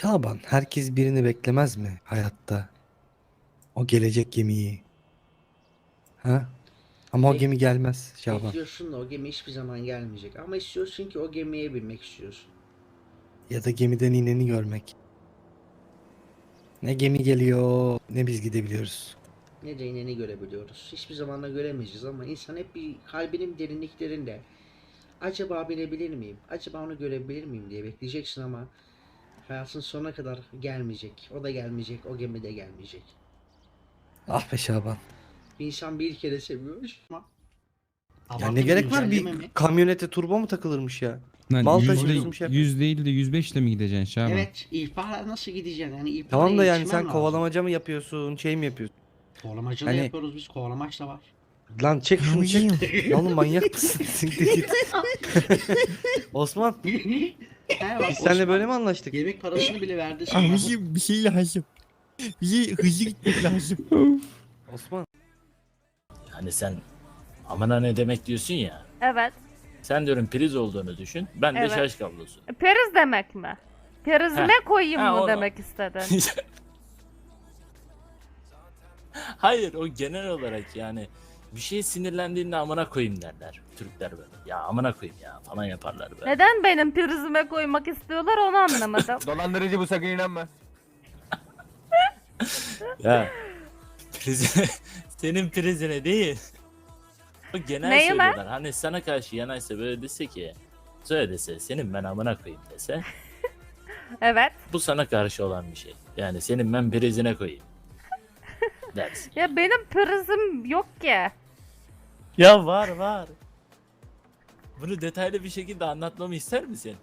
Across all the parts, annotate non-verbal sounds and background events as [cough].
Şaban, herkes birini beklemez mi hayatta? O gelecek gemiyi. Ha? Ama o Bek- gemi gelmez Şaban. Bekliyorsun da o gemi hiçbir zaman gelmeyecek. Ama istiyorsun ki o gemiye binmek istiyorsun. Ya da gemiden ineni görmek. Ne gemi geliyor, ne biz gidebiliyoruz. Ne de ineni görebiliyoruz. Hiçbir zaman da göremeyeceğiz ama insan hep bir kalbinin derinliklerinde acaba binebilir miyim? Acaba onu görebilir miyim diye bekleyeceksin ama hayatın sonuna kadar gelmeyecek. O da gelmeyecek, o gemi de gelmeyecek. Ah be Şaban. Bir insan bir kere seviyor ama Ya ne gerek var bir mi? kamyonete turbo mu takılırmış ya? Lan Mal yüz, taşıyorsun, yapıyorsun. yüz değil de 105 ile mi gideceksin Şaban? Evet, ihbarla nasıl gideceksin? Yani ihbarla Tamam da yani sen lazım. kovalamaca mı yapıyorsun, şey mi yapıyorsun? Kovalamacı da Hani- yapıyoruz biz, kovalamaç da var. Lan çek şunu çek. Ya [laughs] oğlum manyak mısın? [laughs] [laughs] Osman, He bak, biz seninle Osman böyle mi anlaştık? Yemek parasını bile verdi sana. Abiciğim bir şey lazım. Bir şey hızlı gitmek lazım. [laughs] Osman. Hani sen amına ne demek diyorsun ya. Evet. Sen diyorum priz olduğunu düşün. Ben Evet. de şarj kablosu. Periz demek mi? Perizine koyayım Ha, mı onu- demek istedin? [laughs] Hayır o genel olarak yani bir şey sinirlendiğinde amına koyayım derler. Türkler böyle. Ya amına koyayım ya falan yaparlar böyle. Neden benim prizime koymak istiyorlar onu anlamadım. [laughs] Dolandırıcı bu sakın inanma. [laughs] Ya prize, [laughs] senin prizine değil. O genel Neyime? söylüyorlar. Hani sana karşı yanaysa böyle dese ki söyle dese senin ben amına koyayım dese evet. bu sana karşı olan bir şey. Yani senin ben prizine koyayım. Dersin. Ya benim prizim yok ki. Ya var var. Bunu detaylı bir şekilde anlatmamı ister misin?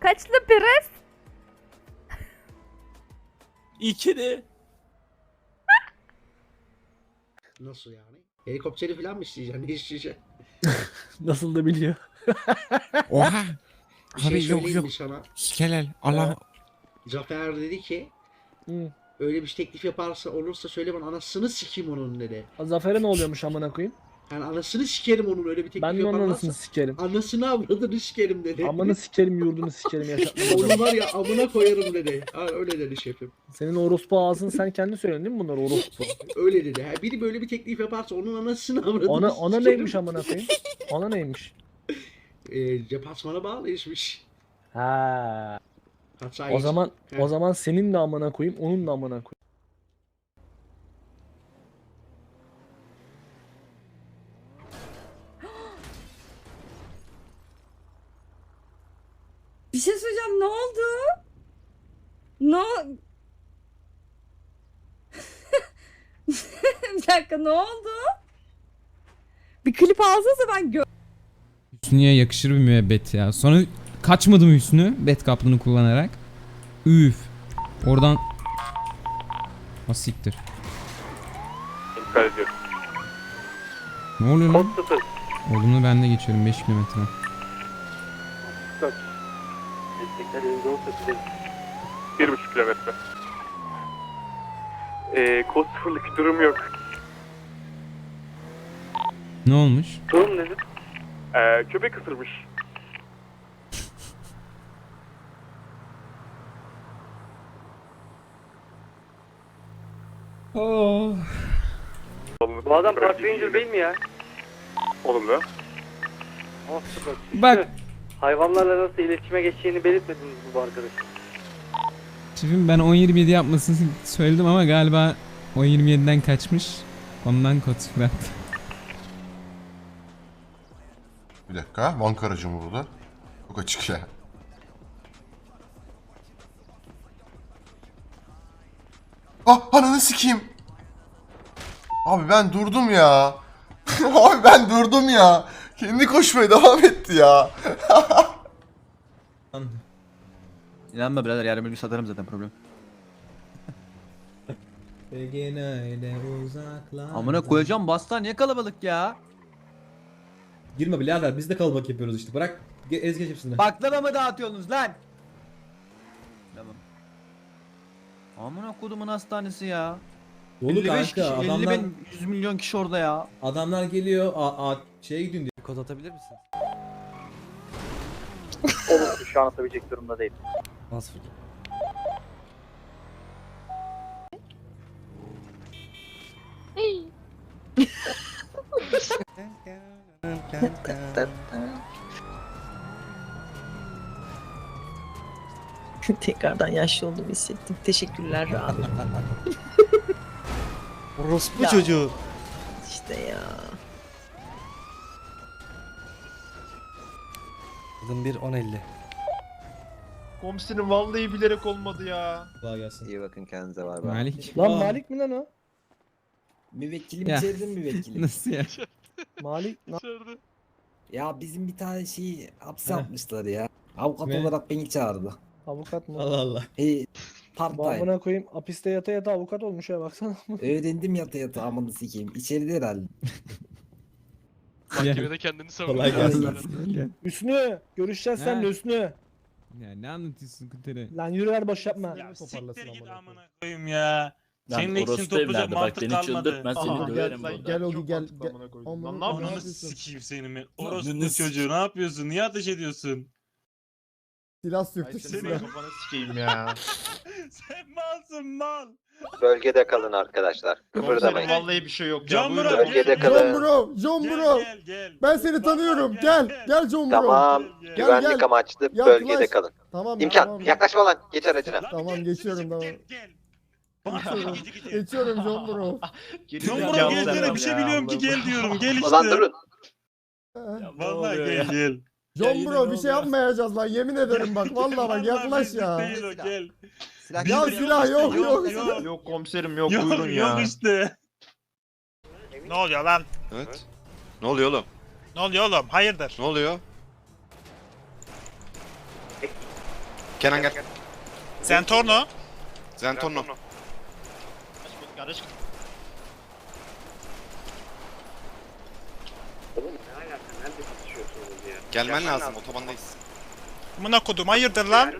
Kaçlı priz? İki de. Nasıl yani? Helikopteri falan mı isteyeceksin? Ne isteyeceksin? [laughs] Nasıl da biliyor. [laughs] Oha. Bir şey Abi yok söyleyeyim yok. mi sana? Şikelel. Allah. Zafer dedi ki Hı. öyle bir teklif yaparsa olursa söyle bana anasını sikeyim onun dedi. Zafer'e ne oluyormuş amına koyayım? Yani anasını sikerim onun öyle bir teklif Ben de onun yaparlarsa. anasını sikerim. Anasını avradını sikerim dedi. Amanı sikerim yurdunu sikerim yaşatmam. Onu var ya amına koyarım dedi. Ha, öyle dedi şefim. Senin orospu ağzını sen kendi söylüyorsun değil mi bunlar orospu? Öyle dedi. Ha, biri böyle bir teklif yaparsa onun anasını avradını Ona, ona sikerim. neymiş amına koyayım? Ona neymiş? Ee, departmana bağlı işmiş. Ha. Hatta O zaman o zaman senin de amına koyayım, onun da amına koyayım. Bir şey söyleyeceğim ne oldu? Ne o- [laughs] Bir dakika ne oldu? Bir klip alsanıza ben gö- Hüsnü'ye yakışır bir müebbet ya. Sonra kaçmadı mı Hüsnü? Bet kaplını kullanarak. Üf. Oradan... Ha siktir. Ne oluyor lan? Oğlumla ben de geçiyorum 5 kilometre. Bir buçuk kilometre. Ee, kod sıfırlık durum yok. Ne olmuş? Durum nedir? Ee, köpek ısırmış. Oh. Bu adam Park Ranger değil mi ya? Olumlu. Bak Hayvanlarla nasıl iletişime geçeceğini belirtmediniz bu arkadaşın? Şefim ben 10.27 yapmasını söyledim ama galiba 10.27'den kaçmış. Ondan kod sıfır attı. Bir dakika. Mı burada? Çok açık ya. Ah ananı sikeyim. Abi ben durdum ya. [laughs] Abi ben durdum ya. Kendi koşmaya devam etti ya. [laughs] İnanma birader yarın bir gün satarım zaten problem. Amına koyacağım basta niye kalabalık ya? Girme birader biz de kalabalık yapıyoruz işte bırak ge- ez geç hepsini. Baklava mı dağıtıyorsunuz lan? Tamam. Amına kodumun hastanesi ya. Dolu 55 kişi, kanka 50 adamlar, bin, 100 milyon kişi orada ya. adamlar geliyor a, a, şeye gidiyor diyor. Kod atabilir misin? Olumsuz şu an atabilecek durumda değil. Nasıl fikir? [laughs] Tekrardan yaşlı olduğumu hissettim. Teşekkürler abi. [laughs] Orospu çocuğu. İşte ya. Kadın bir 10.50. Komiserim vallahi bilerek olmadı ya. Kolay gelsin. İyi bakın kendinize var Malik. Lan Aa. Malik mi lan o? Müvekkilim [laughs] Ya. içeride müvekkilim. Nasıl ya? Malik na- ya bizim bir tane şeyi hapse Heh. atmışlar ya. Avukat Ne? olarak beni çağırdı. avukat mı? Allah Allah. E, part time. amına koyayım hapiste yata yata avukat olmuş ya baksana. [laughs] Öğrendim yata yata amını sikeyim. İçeride herhalde. Mahkemede kendini Kolay gelsin. Gel. Hüsnü görüşeceğiz seninle Hüsnü. Ya ne anlatıyorsun Kutere? Lan yürü ver boş yapma. Siktir git amına koyayım ya. Lan Senin eksin orospu toplayacak evladı bak mantık beni kalmadı. çıldırtma seni Aha, döverim gel, burada. gel Ogi, gel, gel. amına koyayım. Lan ne yapıyorsun? ne yapıyorsun? sikeyim seni mi? Orospu nınız. çocuğu ne yapıyorsun? Niye ateş ediyorsun? Silah söktü Seni silah. kafana sikeyim ya. [laughs] [laughs] Sen malsın mal. Bölgede kalın arkadaşlar. Komiserim vallahi bir şey yok ya. Can Buyurun. Murat, Bölgede kalın. John Bro, John Gel, Bro. gel, gel. Ben seni tanıyorum. Gel, gel John Bro. Tamam. Gel, Gel, Güvenlik gel. amaçlı Yaklaş. bölgede kalın. Tamam İmkan. tamam. Yaklaşma lan. Geç aracına. Lan Tamam, gel, geçiyorum, gel, tamam. Gel, gel. Geçiyorum. Gidi, gidi. Geçiyorum John Bro. [laughs] John Bro gelsene bir şey biliyorum ki gel diyorum. Gel işte. Ulan durun. Vallahi gel gel. John Bro bir şey yapmayacağız lan yemin ederim bak [laughs] vallahi bak yaklaş ya. Değil o gel. Ya silah yok yok. Yok, yok komiserim yok, buyurun ya. Yok işte. Ne oluyor lan? Evet. Ne oluyor oğlum? Ne oluyor oğlum? Hayırdır? Ne oluyor? Kenan gel. Zentorno. Zentorno. Karış. Gelmen lazım. Otobandayız. Buna kodum hayırdır lan?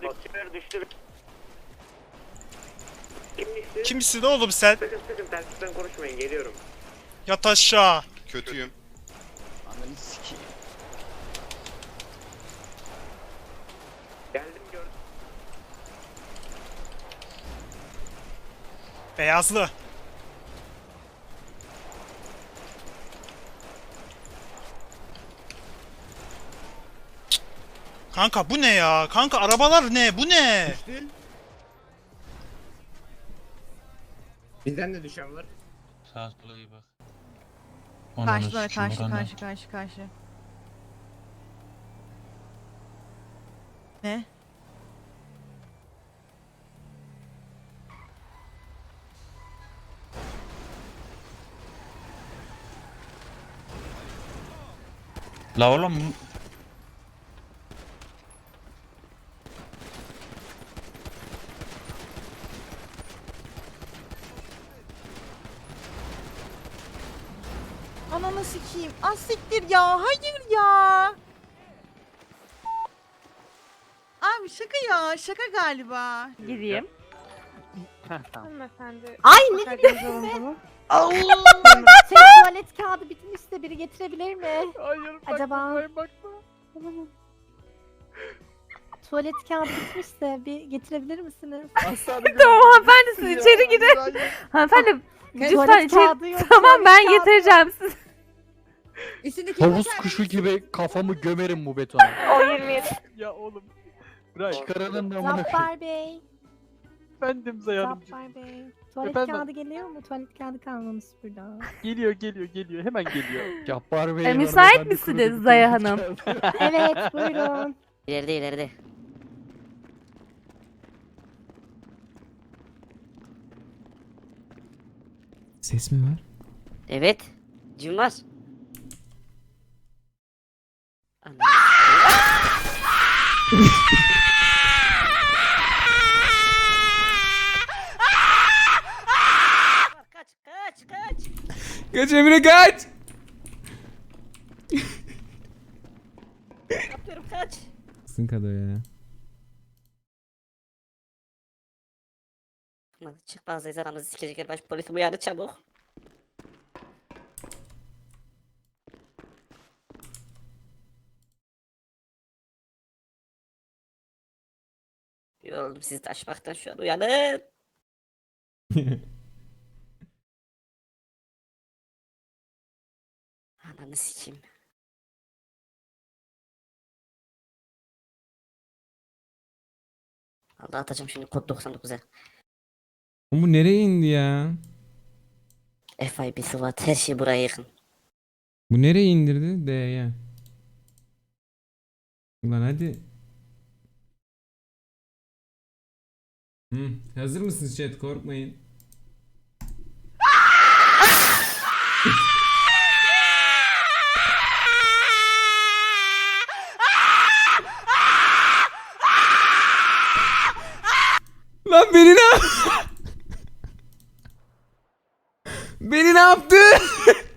Kimsin oğlum sen? Sakın sakın telsizden konuşmayın geliyorum. Yat aşağı. Kötüyüm. Ananı sikeyim. Geldim gördüm. Beyazlı. Kanka bu ne ya? Kanka arabalar ne? Bu ne? Bizden de düşen var. Sağ sola iyi bak. Karşılar karşı karşı karşı karşı. Ne? La oğlum Ananı sikeyim. Az siktir ya. Hayır ya. Abi şaka ya. Şaka galiba. Gideyim. Hanımefendi. Ay ne bileyim Şey tuvalet kağıdı bitmişse biri getirebilir mi? Hayır Acaba- bakma. Tuvalet kağıdı bitmişse bir getirebilir misiniz? [laughs] tamam hanımefendi siz içeri girin. Hanımefendi Tuvalet kağıdı yok. Tamam ben getireceğim siz. Üstündeki Havuz kuşu gibi kafamı gömerim bu betona. [laughs] O 27. Ya oğlum. Çıkaranın da Zaffar Bey. Efendim Zaffar Bey. Tuvalet Efendim? kağıdı geliyor mu? Tuvalet kağıdı kalmamış burada. Geliyor geliyor geliyor hemen geliyor. [laughs] Gaffar Bey. E, müsait misiniz Zaya Hanım? [laughs] evet buyurun. İleride ileride. Ses mi var? Evet. Cim var. Kaç kaç kaç. Kaç Emre kaç! Yapıyorum kaç. Sın kado ya. Lan çık fazlayız aramızı sikecekler baş polisim uyandı çabuk. Yoruldum sizi taşmaktan şu an uyanın. [laughs] Ananı sikeyim. Allah atacağım şimdi kod 99'a. Oğlum bu nereye indi ya? FIB SWAT her şey buraya yakın. Bu nereye indirdi? D'ye. Ulan hadi. Hı, hazır mısınız chat? Korkmayın. Lan beni ne [laughs] Beni ne yaptı? [laughs]